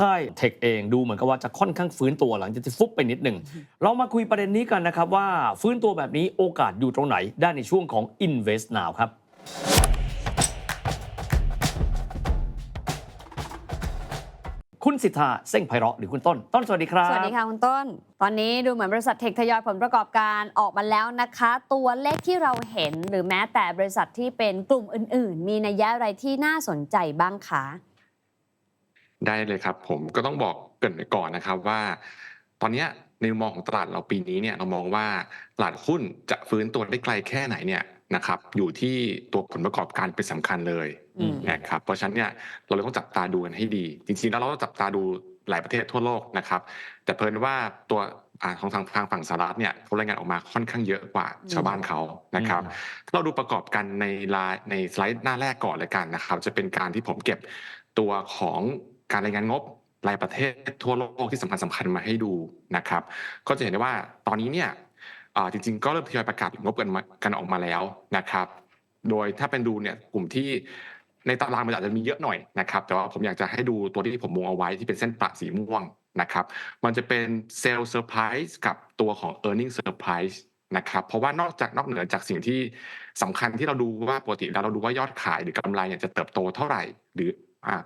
ค่ายเทคเองดูเหมือนกับว่าจะค่อนข้างฟื้นตัวหลังจากที่ฟุบไปนิดหนึ่งเรามาคุยประเด็นนี้กันนะครับว่าฟื้นตัวแบบนี้โอกาสอยู่ตรงไหน ได้ในช่วงของ Invest Now ครับคุณสิทธาเส้งไพเราะหรือคุณต้น ต้นสวัสดีครับ สวัสดีค่ะ คุณต้น ตอนนี้ดูเหมือนบริษัทเทคทยอยผลประกอบการออกมาแล้วนะคะ ตัวเลขที่เราเห็นหรือแม้แต่บริษัทที่เป็นกลุ่มอื่น ๆ มีนัยยะอะไรที่น่าสนใจบ้างคะ ได้เลยครับ ผมก็ต้องบอกเกรินไว้ก่อนนะครับว่า ตอนเนี้ยในมุมมองของตลาดเราปีนี้เนี่ยเรามองว่าตลาดหุ้นจะฟื้นตัวได้ไกลแค่ไหนเนี่ยนะครับอยู่ที่ตัวผลประกอบการเป็นสำคัญเลยอืมนะครับเพราะฉะนั้นเนี่ยเราเลยต้องจับตาดูกันให้ดี จริงๆแล้วเราต้องจับตาดูหลายประเทศทั่วโลกนะครับ แต่เพลินว่าตัวอ่าของทางทางฝั่งสหรัฐเนี่ยเขารายงานออกมาค่อนข้างเยอะกว่าชาวบ้านเขานะครับอืมถ้าเราดูประกอบกันในลายในสไลด์หน้าแรกก่อนเลยกันนะครับ จะเป็นการที่ผมเก็บตัวของ การรายงานงบรายประเทศทั่วโลกที่สำคัญสำคัญมาให้ดูนะครับ ก็จะเห็นได้ว่าตอนนี้เนี่ยจริงๆ ก็เริ่มทยอยประกาศงบกันมากันออกมาแล้วนะครับ โดยถ้าเป็นดูเนี่ยกลุ่มที่ในตารางมันอาจจะมีเยอะหน่อยนะครับ แต่ว่าผมอยากจะให้ดูตัวที่ผมวงเอาไว้ที่เป็นเส้นประสีม่วงนะครับ มันจะเป็นเซลล์เซอร์ไพรส์กับตัวของ e a r n i n g เซอร์ไพรส์นะครับ เพราะว่านอกจากนอกเหนือจากสิ่งที่สำคัญที่เราดูว่าปกติแล้วเราดูว่ายอดขายหรือกำไรเนี่ยจะเติบโตเท่าไหร่ หรือ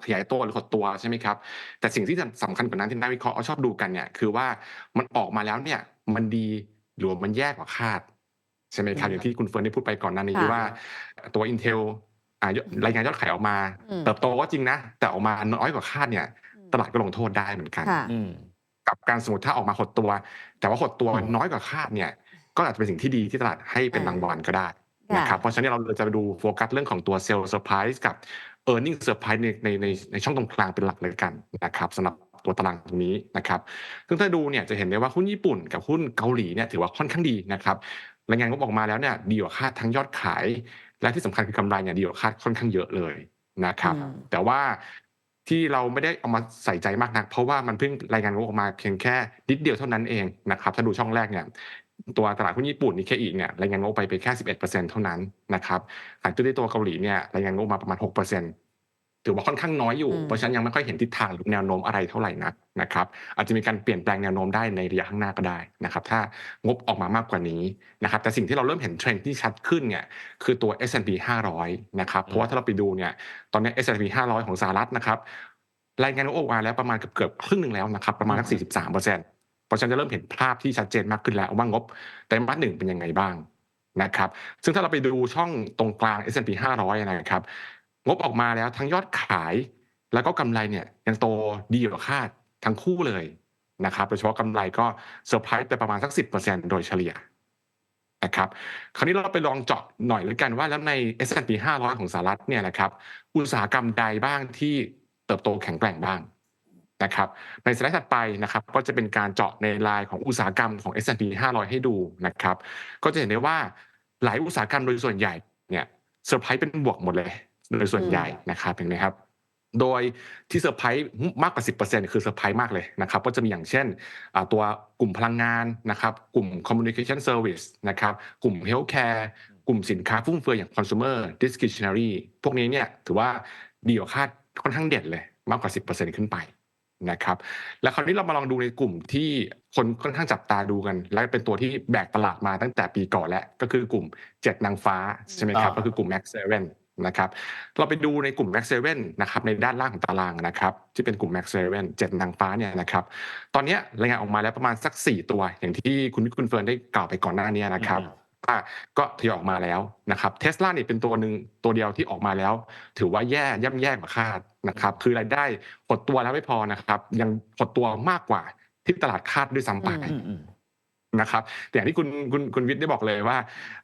ขยายตัวหรือหดตัวใช่ไหมครับ แต่สิ่งที่สำคัญกว่านั้นที่นักวิเคราะห์ชอบดูกันเนี่ยคือว่ามันออกมาแล้วเนี่ยมันดีหรือว่ามันแย่กว่าคาดใช่ไหมครับอืมอย่างที่คุณเฟิร์นได้พูดไปก่อนหน้านี้ค่ะว่า ตัว Intel อ่ายอดรายงานยอดขายออกมาอืมเติบโตก็จริงนะ แต่ออกมาน้อยกว่าคาดเนี่ย ตลาดก็ลงโทษได้เหมือนกันค่ะอืมกับการสมมติถ้าออกมาหดตัว แต่ว่าหดตัวอืมน้อยกว่าคาดเนี่ย ก็อาจจะเป็นสิ่งที่ดีที่ตลาดให้เป็นอ่ารางวัลก็ได้ค่ะ นะครับเพราะฉะนั้นเราเลยจะไปดูโฟกัสเรื่องของตัวเซลล์เซอร์ไพรส์กับ e a r n i n g เซอร์ไพรส์ในในในในช่องตรงกลางเป็นหลักเลยกันนะครับสำหรับตัวตารางตรงนี้นะครับ ซึ่งถ้าดูเนี่ยจะเห็นได้ว่าหุ้นญี่ปุ่นกับหุ้นเกาหลีเนี่ยถือว่าค่อนข้างดีนะครับ รายงานงบออกมาแล้วเนี่ยดีกว่าคาดทั้งยอดขาย และที่สำคัญคือกำไรเนี่ยดีกว่าคาดค่อนข้างเยอะเลยนะครับอืมแต่ว่าที่เราไม่ได้เอามาใส่ใจมากนัก เพราะว่ามันเพิ่งรายงานงบออกมาเพียงแค่นิดเดียวเท่านั้นเองนะครับ ถ้าดูช่องแรกเนี่ย ตัวตลาดหุ้นญี่ปุ่นนิเคอีเนี่ยรายงานงบไปไปแค่11%เท่านั้นนะครับขณะที่ตัวเกาหลีเนี่ยรายงานงบมาประมาณ6%ถือว่าค่อนข้างน้อยอยู่อืมเพราะฉะนั้นยังไม่ค่อยเห็นทิศทางหรือแนวโน้มอะไรเท่าไหร่นักนะครับ อาจจะมีการเปลี่ยนแปลงแนวโน้มได้ในระยะข้างหน้าก็ได้นะครับ ถ้างบออกมามากกว่านี้นะครับ แต่สิ่งที่เราเริ่มเห็นเทรนด์ที่ชัดขึ้นเนี่ยคือตัว S&P 500 นะครับ เพราะว่าถ้าเราไปดูเนี่ย ตอนนี้ S&P 500 ของสหรัฐนะครับ รายงานงบออกมาแล้วประมาณเกือบเกือบๆครึ่งหนึ่งแล้วนะครับ ประมาณสัก43เปอร์เซ็นต์เพ ราะฉะนั้นจะเริ่มเห็นภาพที่ชัดเจนมากขึ้นแล้วว่างบไตรมาสหนึ่งเป็นยังไงบ้างนะครับ ซึ่งถ้าเราไปดูช่องตรงกลาง S&P 500 นะครับ งบออกมาแล้วทั้งยอดขายแล้วก็กำไรเนี่ยยังโตดีกว่าคาดทั้งคู่เลยนะครับ โดยเฉพาะกำไรก็เซอร์ไพรส์ไปประมาณสัก 10%โดยเฉลี่ยนะครับ คราวนี้เราไปลองเจาะหน่อยแล้วกันว่าแล้วใน S&P 500 ของสหรัฐเนี่ยนะครับ อุตสาหกรรมใดบ้างที่เติบโตแข็งแกร่งบ้าง นะครับในสไลด์ถัดไปนะครับก็จะเป็นการเจาะในรายของอุตสาหกรรมของ S&P 500 ให้ดูนะครับก็จะเห็นได้ว่าหลายอุตสาหกรรมโดยส่วนใหญ่เนี่ยเซอร์ไพรส์เป็นบวกหมดเลยโดยส่วนใหญ่นะครับเห็นไหมครับ โดยที่เซอร์ไพรส์มากกว่า 10%คือเซอร์ไพรส์มากเลยนะครับก็จะมีอย่างเช่นอ่าตัวกลุ่มพลังงานนะครับกลุ่ม communication service นะครับกลุ่ม healthcare กลุ่มสินค้าฟุ่มเฟือยอย่าง consumer discretionary พวกนี้เนี่ยถือว่าดีกว่าคาดค่อนข้างเด่นเลยมากกว่า 10%ขึ้นไป นะครับ แล้วคราวนี้เรามาลองดูในกลุ่มที่คนค่อนข้างจับตาดูกัน และเป็นตัวที่แบกตลาดมาตั้งแต่ปีก่อนแล้วก็คือกลุ่มเจ็ดนางฟ้าใช่ไหมครับอ่าก็คือกลุ่ม Max 7นะครับเราไปดูในกลุ่ม Max 7นะครับในด้านล่างของตารางนะครับที่เป็นกลุ่ม Max 7เจ็ดนางฟ้าเนี่ยนะครับตอนเนี้ยรายงานออกมาแล้วประมาณสัก 4 ตัว อย่างที่คุณคุณเฟิร์นได้กล่าวไปก่อนหน้านี้นะครับอืมว่าก็ทยอยออกมาแล้วนะครับเทสลาเนี่ยเป็นตัวหนึ่งตัวเดียวที่ออกมาแล้ว ถือว่าแย่ย่ำแย่กว่าคาดนะครับคือรายได้หดตัวแล้วไม่พอนะครับ ยังหดตัวมากกว่าที่ตลาดคาดด้วยซ้ำไปอือืมอืมนะครับแต่อย่างที่คุณคุณคุณวิทย์ได้บอกเลยว่า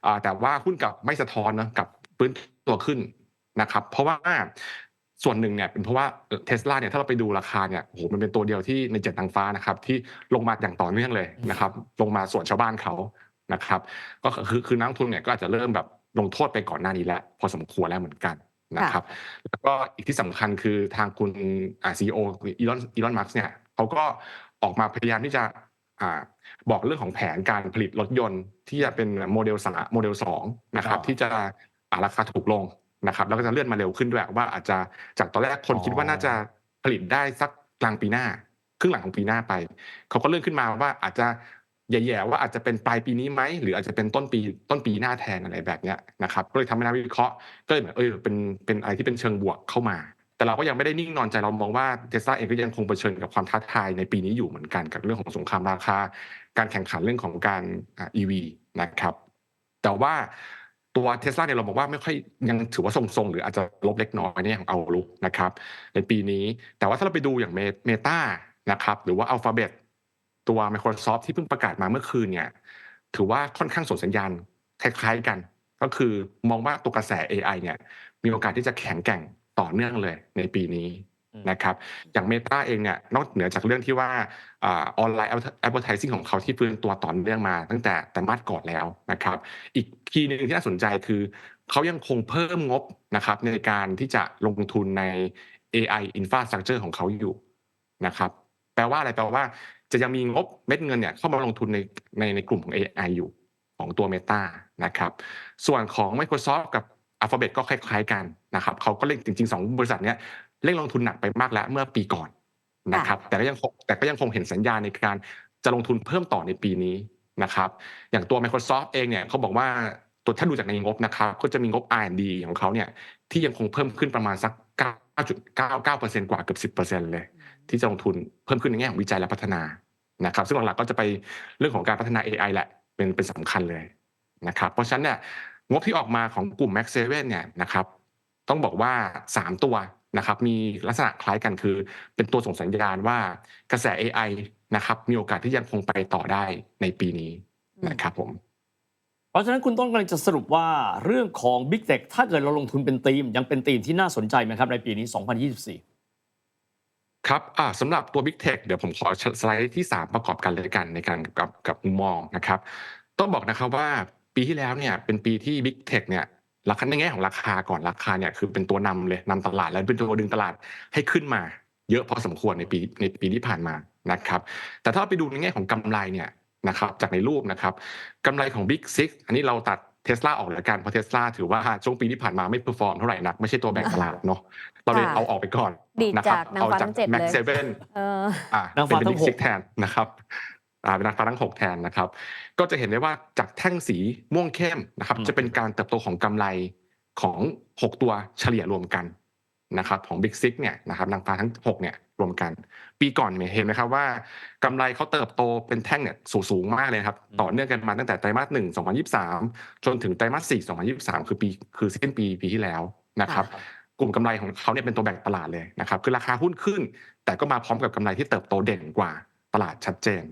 อ่าแต่ว่าหุ้นกับไม่สะท้อนนะกับพื้นตัวขึ้นนะครับ เพราะว่าส่วนหนึ่งเนี่ยเป็นเพราะว่าเทสลาเนี่ยถ้าเราไปดูราคาเนี่ยโอ้โหมันเป็นตัวเดียวที่ในเจ็ดนางฟ้านะครับ ที่ลงมาอย่างต่อเนื่องเลยนะครับ ลงมาส่วนชาวบ้านเขา นะครับก็คือคือนักลงทุนเนี่ยก็อาจจะเริ่มแบบลงโทษไปก่อนหน้านี้แล้วพอสมควรแล้วเหมือนกันนะครับแล้วก็อีกที่สำคัญคือทางคุณอ่าซีโออีลอนอีลอนมาร์กเนี่ยเขาก็ออกมาพยายามที่จะอ่าบอกเรื่องของแผนการผลิตรถยนต์ ที่จะเป็นโมเดลสาโมเดลสองนะครับอ่าที่จะอ่าราคาถูกลงนะครับแล้วก็จะเลื่อนมาเร็วขึ้นด้วยว่าอาจจะจากตอนแรกคนอ๋อคิดว่าน่าจะผลิตได้สักกลางปีหน้า ครึ่งหลังของปีหน้าไป เขาก็เลื่อนขึ้นมาว่าอาจจะ แย่ๆว่าอาจจะเป็นปลายปีนี้ไหมหรืออาจจะเป็นต้นปีต้นปีหน้าแทนอะไรแบบเนี้ยนะครับก็เลยทำให้นักวิเคราะห์ก็เลยเหมือนเออเป็นเป็นอะไรที่เป็นเชิงบวกเข้ามา แต่เราก็ยังไม่ได้นิ่งนอนใจเรามองว่าเทสลาเองก็ยังคงเผชิญกับความท้าทายในปีนี้อยู่เหมือนกันกับเรื่องของสงครามราคา การแข่งขันเรื่องของการอ่า EV นะครับ แต่ว่าตัวเทสลาเนี่ยเราบอกว่าไม่ค่อยยังถือว่าทรงๆ หรืออาจจะลบเล็กน้อยเนี่ยของเอาลุกนะครับในปีนี้แต่ว่าถ้าเราไปดูอย่างเมตานะครับหรือว่า Alphabet ตั ว Microsoft ที่เพิ่งประกาศมาเมื่อคืนเนี่ยถือว่าค่อนข้างส่งสัญญาณคล้ายๆกัน ก็คือมองว่าตัวกระแส AI เนี่ยมีโอกาสที่จะแข็งแกร่งต่อเนื่องเลยในปีนี้อืมนะครับอย่าง Meta เองเนี่ยนอกเหนือจากเรื่องที่ว่าออนไลน์ advertising ของเขาที่ฟื้นตัวต่อเนื่องมาตั้งแต่แต่มาสก่อนแล้วนะครับ อีกคีย์หนึ่งที่น่าสนใจคือเขายังคงเพิ่มงบนะครับในการที่จะลงทุนใน AI infrastructure ของเขาอยู่นะครับ แปลว่าอะไรแปลว่า จะยังมีงบเม็ดเงินเนี่ยเข้ามาลงทุนในในในกลุ่มของ AI อยู่ของตัว Meta นะครับ ส่วนของ Microsoft กับ Alphabet ก็คล้ายๆกันนะครับเขาก็เล่นจริงๆสองบริษัทเนี้ยเร่งลงทุนหนักไปมากแล้วเมื่อปีก่อนนะครับแต่ก็ยังคงแต่ก็ยังคงเห็นสัญญาณในการจะลงทุนเพิ่มต่อในปีนี้นะครับอย่างตัว Microsoft เองเนี่ยเขาบอกว่าตัวถ้าดูจากในงบนะครับก็จะมีงบ R&D ของเขาเนี่ยที่ยังคงเพิ่มขึ้นประมาณสัก 9.99%กว่าเกือบ10%เลย ที่จะลงทุนเพิ่มขึ้นในแง่ของวิจัยและพัฒนานะครับ ซึ่งหลักๆก็จะไปเรื่องของการพัฒนา AI แหละเป็นเป็นสำคัญเลยนะครับเพราะฉะนั้นเนี่ยงบที่ออกมาของกลุ่ม Max 7เนี่ยนะครับต้องบอกว่า 3 ตัวนะครับมีลักษณะคล้ายกันคือ เป็นตัวส่งสัญญาณว่ากระแส AI นะครับมีโอกาสที่ยังคงไปต่อได้ในปีนี้นะครับผมเพราะฉะนั้นคุณต้นกำลังจะสรุปว่าเรื่องของ Big Tech ถ้าเกิดเราลงทุนเป็นธีม ยังเป็นธีมที่น่าสนใจไหมครับในปีนี้ 2024 ครับอ่าสำหรับตัว Big Tech เดี๋ยวผมขอสไลด์ที่ 3 ประกอบกันเลยกันในการกับกับมุมมองนะครับ ต้องบอกนะครับว่าปีที่แล้วเนี่ยเป็นปีที่ Big Tech เนี่ยราคาในแง่ของราคาก่อนราคาเนี่ยคือเป็นตัวนำเลยนำตลาดและเป็นตัวดึงตลาดให้ขึ้นมา เยอะพอสมควรในปีในปีที่ผ่านมานะครับ แต่ถ้าไปดูในแง่ของกำไรเนี่ยนะครับจากในรูปนะครับกำไรของ Big Six อันนี้เราตัด ทสลาออกแล้วกันเพราะเทสลาถือว่าช่วงปีที่ผ่านมาไม่เพอร์ฟอร์มเท่าไหร่นัก ไม่ใช่ตัวแบ่งตลาดเนาะเราเลยค่ะเอาออกไปก่อนดีดนะครัจากนางฟ้าทั้งเจ็ดแม็กเลยเซเว่นเอออ่านางฟ้าเป็นทั้งบิ๊กหกซิกแทนนะครับอ่าเป็นนางฟ้าทั้งหกแทนนะครับ ก็จะเห็นได้ว่าจากแท่งสีม่วงเข้มนะครับอืมจะเป็นการเติบโตของกำไรของ 6 ตัวเฉลี่ยรวมกัน นะครับของ Big Six เนี่ยนะครับนางฟ้าทั้ง 6 เนี่ยรวมกัน ปีก่อนเนี่ยเห็นไหมครับว่ากำไรเขาเติบโตเป็นแท่งเนี่ยสูงสูงมากเลยครับ ต่อเนื่องกันมาตั้งแต่ไตรมาสหนึ่งสองพันยี่สิบสามจนถึงไตรมาสสี่สองพันยี่สิบสามคือปีคือสิ้นปีปีที่แล้วนะครับ กลุ่มกำไรของเขาเนี่ยเป็นตัวแบ่งตลาดเลยนะครับคือราคาหุ้นขึ้น แต่ก็มาพร้อมกับกำไรที่เติบโตเด่นกว่าตลาดชัดเจน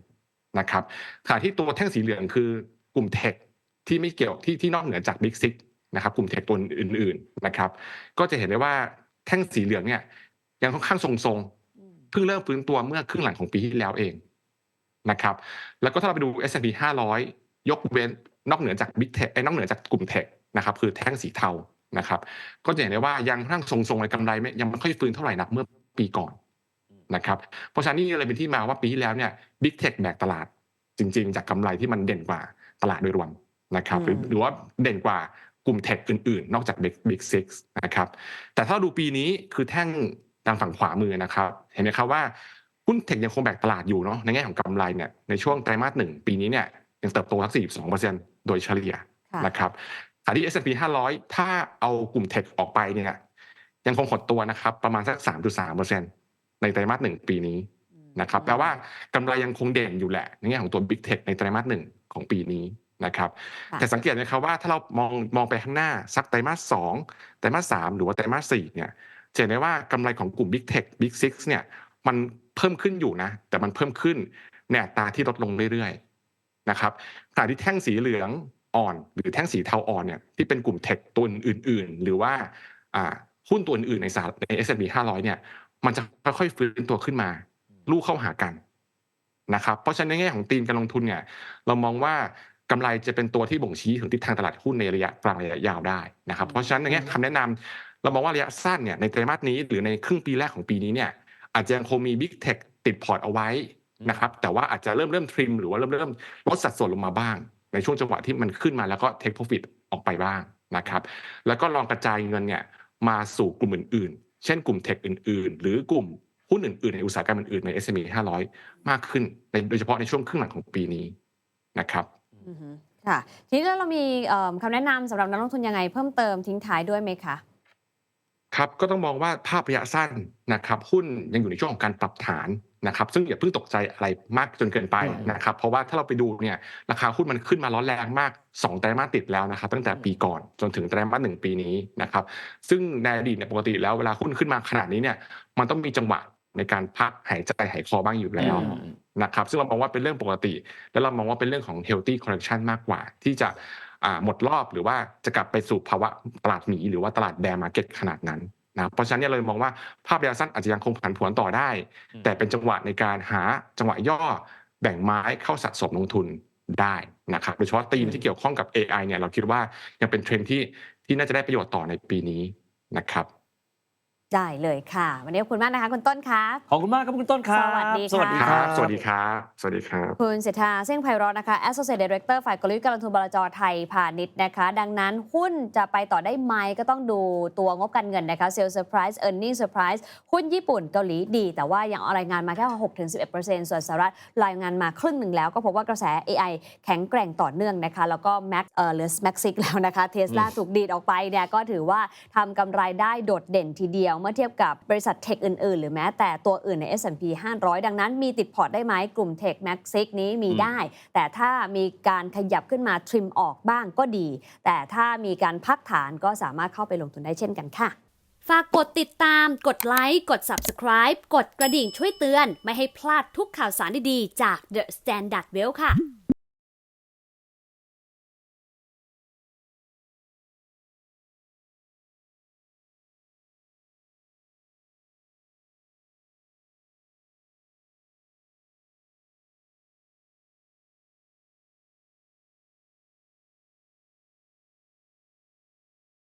นะครับขณะที่ตัวแท่งสีเหลืองคือกลุ่มเทคที่ไม่เกี่ยวที่ที่นอกเหนือจากบิ๊กซิกนะครับกลุ่มเทคตัวอื่นๆนะครับ ก็จะเห็นได้ว่า แท่งสีเหลืองเนี่ย ยังค่อนข้างทรงๆเพิ่งเริ่มฟื้นตัวเมื่อครึ่งหลังของปีที่แล้วเองนะครับ แล้วก็ถ้าเราไปดู S&P 500 ยกเว้นนอกเหนือจาก Big Tech ไอ้ยนอกเหนือจากกลุ่มเทคนะครับ คือแท่งสีเทานะครับ ก็จะเห็นได้ว่ายังค่อนข้างทรงๆในกำไรไม่ยังไม่ค่อยฟื้นเท่าไหร่นักเมื่อปีก่อนนะครับเพราะฉะนั้นนี่เลยเป็นที่มาว่าปีที่แล้วเนี่ย Big Tech แบกตลาดจริง ๆ จากกำไรที่มันเด่นกว่าตลาดโดยรวมนะครับ หรืออืมหรือว่าเด่นกว่า กลุ่มเทคอื่นๆ นอกจาก Big Big Six นะครับ แต่ถ้าดูปีนี้คือแท่งทางฝั่งขวามือนะครับ เห็นไหมครับว่าหุ้นเทคยังคงแบกตลาดอยู่เนาะในแง่ของกำไรเนี่ยในช่วงไตรมาสหนึ่งปีนี้เนี่ยยังเติบโตสัก42%โดยเฉลี่ยค่ะนะครับขณะที่ S&P 500 ถ้าเอากลุ่มเทคออกไปเนี่ยยังคงหดตัวนะครับ ประมาณสัก 3.3%ในไตรมาสหนึ่งปีนี้นะครับแปลว่ากำไรยังคงเด่นอยู่แหละในแง่ของตัว Big Tech ในไตรมาสหนึ่งของปีนี้ นะครับค่ะแต่สังเกตนะครับว่าถ้าเรามองมองไปข้างหน้าสักไตรมาสสองไตรมาสสามหรือว่าไตรมาสสี่เนี่ยจะเห็นได้ว่ากำไรของกลุ่ม Big Tech Big Six เนี่ยมันเพิ่มขึ้นอยู่นะ แต่มันเพิ่มขึ้นในอัตราที่ลดลงเรื่อยๆนะครับขณะที่แท่งสีเหลืองอ่อน หรือแท่งสีเทาอ่อนเนี่ยที่เป็นกลุ่มเทคตัวอื่น ๆ หรือว่าอ่าหุ้นตัวอื่น ๆ ในสหรัฐใน S&P 500 เนี่ย มันจะค่อยๆฟื้นตัวขึ้นมา ลูกเข้าหากันนะครับเพราะฉะนั้นในแง่ของธีมการลงทุนเนี่ย เรามองว่า กำไรจะเป็นตัวที่บ่งชี้ถึงทิศทางตลาดหุ้นในระยะกลางระยะยาวได้นะครับเพราะฉะนั้นในแง่คำแนะนำเรามองว่าระยะสั้นเนี่ยในไตรมาสนี้หรือในครึ่งปีแรกของปีนี้เนี่ยอาจจะยังคงมี Big Tech ติดพอร์ตเอาไว้นะครับแต่ว่าอาจจะเริ่มเริ่มทริมหรือว่าเริ่มเริ่มลดสัดส่วนลงมาบ้าง ในช่วงจังหวะที่มันขึ้นมาแล้วก็เทค profit ออกไปบ้างนะครับแล้วก็ลองกระจายเงินเนี่ยมาสู่กลุ่มอื่นๆ เช่นกลุ่มเทคอื่นๆ หรือกลุ่มหุ้นอื่นๆ ในอุตสาหกรรมอื่นๆใน S&P 500 มากขึ้นในโดยเฉพาะในช่วงครึ่งหลังของปีนี้นะครับอือฮึ ค่ะทีนี้แล้วเรามีเอิ่มคำแนะนำสำหรับนักลงทุนยังไงเพิ่มเติมทิ้งท้ายด้วยไหมคะครับก็ต้องมองว่าภาพระยะสั้นนะครับหุ้นยังอยู่ในช่วงของการปรับฐานนะครับซึ่งอย่าเพิ่งตกใจอะไรมากจนเกินไปอืมนะครับเพราะว่าถ้าเราไปดูเนี่ยราคาหุ้นมันขึ้นมาร้อนแรงมาก 2 ไตรมาสติดแล้วนะครับตั้งแต่ปีก่อนจนถึงไตรมาสหนึ่งปีนี้นะครับซึ่งในอดีตเนี่ยปกติแล้วเวลาหุ้นขึ้นมาขนาดนี้เนี่ยมันต้องมีจังหวะในการพักหายใจหายคอบ้างอยู่แล้วอืม นะครับซึ่งเรามองว่าเป็นเรื่องปกติ แล้วเรามองว่าเป็นเรื่องของ healthy correction มากกว่า ที่จะอ่าหมดรอบหรือว่าจะกลับไปสู่ภาวะตลาดหมีหรือว่าตลาด bear market ขนาดนั้นนะครับเพราะฉะนั้นเนี่ยเรามองว่าภาพระยะสั้นอาจจะยังคงผันผวนต่อได้อืมแต่เป็นจังหวะในการหาจังหวะย่อแบ่งไม้เข้าสะสมลงทุนได้นะครับโดยเฉพาะธีมที่เกี่ยวข้องกับ AI เนี่ยเราคิดว่ายังเป็นเทรนด์ที่ที่น่าจะได้ประโยชน์ต่อในปีนี้นะครับ ได้เลยค่ะ วันนี้ขอบคุณมากนะคะคุณต้นคะ ขอบคุณมากครับคุณต้นครับ สวัสดีค่ะสวัสดีคครัรับ สวัสดีครับ สวัสดีครับ คุณเศรษฐาเสี่ยงไพเราะนะคะ Associate Director ฝ่ายกลยุทธ์การลงทุนบลจไทยพาณิชย์นะคะ ดังนั้นหุ้นจะไปต่อได้ไหมก็ต้องดูตัวงบการเงินนะคะ Sales Surprise Earning Surprise หุ้นญี่ปุ่นเกาหลีดี แต่ว่ายังรายงานมาแค่ 6-11%ส่วนสหรัฐรายงานมาครึ่งหนึ่งแล้วก็พบว่ากระแส AI แข็งแกร่งต่อเนื่องนะคะ แล้วก็ Max เอ่อเหลือ Max 6แล้วนะคะเทสลาอืมถูกดีดออกไปเนี่ยก็ถือว่าทำกำไรได้โดดเด่นทีเดียวเมื่อเทียบกับบริษัทเทคอื่นๆ หรือแม้แต่ตัวอื่นใน S&P 500 ดังนั้นมีติดพอร์ตได้ไหมกลุ่มเทค Max 6นี้มีได้ แต่ถ้ามีการขยับขึ้นมาทริมออกบ้างก็ดี แต่ถ้ามีการพักฐานก็สามารถเข้าไปลงทุนได้เช่นกันค่ะ ฝากกดติดตาม กดไลค์กด Subscribe กดกระดิ่งช่วยเตือน ไม่ให้พลาดทุกข่าวสารดีๆจาก The Standard Well ค่ะ